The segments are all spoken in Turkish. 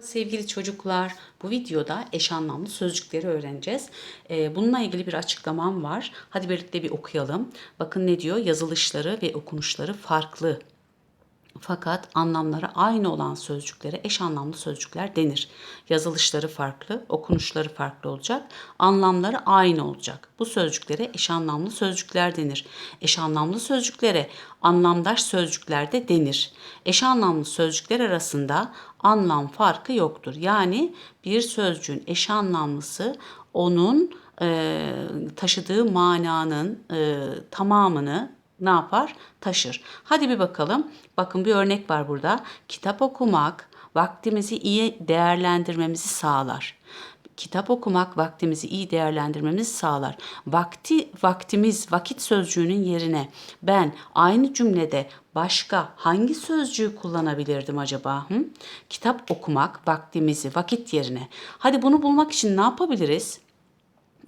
Sevgili çocuklar, bu videoda eş anlamlı sözcükleri öğreneceğiz. Ee, bununla ilgili bir açıklamam var. Hadi birlikte bir okuyalım. Bakın ne diyor? Yazılışları ve okunuşları farklı. Fakat anlamları aynı olan sözcüklere eş anlamlı sözcükler denir. Yazılışları farklı, okunuşları farklı olacak, anlamları aynı olacak. Bu sözcüklere eş anlamlı sözcükler denir. Eş anlamlı sözcüklere anlamdaş sözcükler de denir. Eş anlamlı sözcükler arasında anlam farkı yoktur. Yani bir sözcüğün eş anlamlısı onun e, taşıdığı mananın e, tamamını ne yapar? Taşır. Hadi bir bakalım. Bakın bir örnek var burada. Kitap okumak vaktimizi iyi değerlendirmemizi sağlar. Kitap okumak vaktimizi iyi değerlendirmemizi sağlar. Vakti vaktimiz vakit sözcüğünün yerine ben aynı cümlede başka hangi sözcüğü kullanabilirdim acaba? Hı? Kitap okumak vaktimizi vakit yerine. Hadi bunu bulmak için ne yapabiliriz?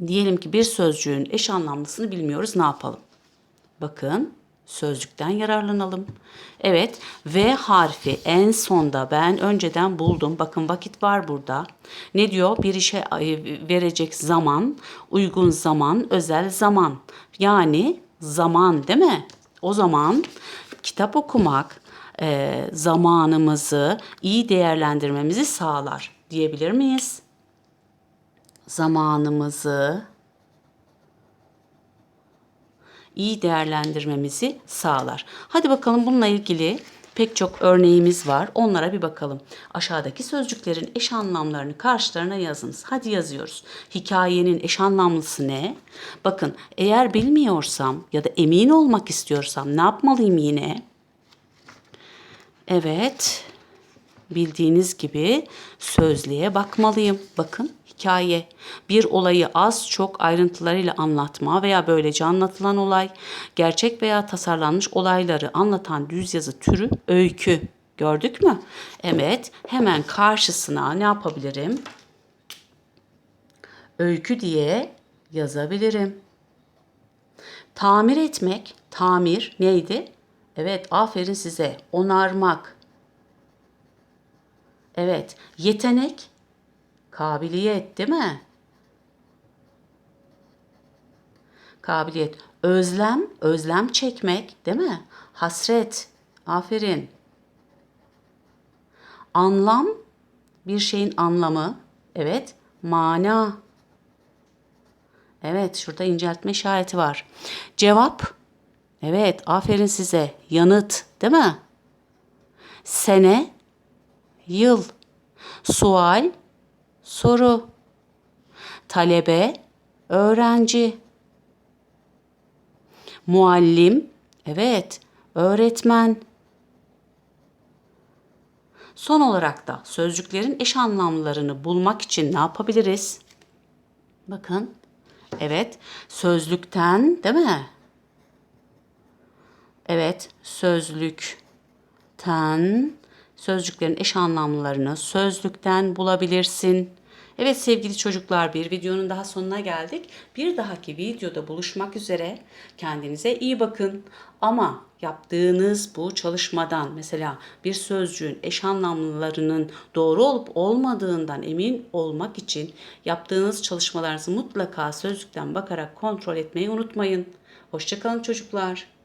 Diyelim ki bir sözcüğün eş anlamlısını bilmiyoruz. Ne yapalım? Bakın sözcükten yararlanalım. Evet V harfi en sonda ben önceden buldum. Bakın vakit var burada. Ne diyor? Bir işe verecek zaman, uygun zaman, özel zaman. Yani zaman değil mi? O zaman kitap okumak e, zamanımızı iyi değerlendirmemizi sağlar diyebilir miyiz? Zamanımızı iyi değerlendirmemizi sağlar. Hadi bakalım bununla ilgili pek çok örneğimiz var. Onlara bir bakalım. Aşağıdaki sözcüklerin eş anlamlarını karşılarına yazınız. Hadi yazıyoruz. Hikayenin eş anlamlısı ne? Bakın eğer bilmiyorsam ya da emin olmak istiyorsam ne yapmalıyım yine? Evet. Bildiğiniz gibi sözlüğe bakmalıyım. Bakın hikaye. Bir olayı az çok ayrıntılarıyla anlatma veya böylece anlatılan olay, gerçek veya tasarlanmış olayları anlatan düz yazı türü öykü. Gördük mü? Evet, hemen karşısına ne yapabilirim? Öykü diye yazabilirim. Tamir etmek, tamir neydi? Evet, aferin size. Onarmak. Evet, yetenek Kabiliyet değil mi? Kabiliyet. Özlem, özlem çekmek değil mi? Hasret. Aferin. Anlam, bir şeyin anlamı. Evet. Mana. Evet, şurada inceltme işareti var. Cevap. Evet, aferin size. Yanıt, değil mi? Sene, yıl. Sual, soru. Talebe, öğrenci. Muallim, evet, öğretmen. Son olarak da sözcüklerin eş anlamlarını bulmak için ne yapabiliriz? Bakın. Evet, sözlükten değil mi? Evet, sözlükten sözcüklerin eş anlamlarını sözlükten bulabilirsin. Evet sevgili çocuklar bir videonun daha sonuna geldik. Bir dahaki videoda buluşmak üzere. Kendinize iyi bakın. Ama yaptığınız bu çalışmadan mesela bir sözcüğün eş anlamlarının doğru olup olmadığından emin olmak için yaptığınız çalışmalarınızı mutlaka sözlükten bakarak kontrol etmeyi unutmayın. Hoşçakalın çocuklar.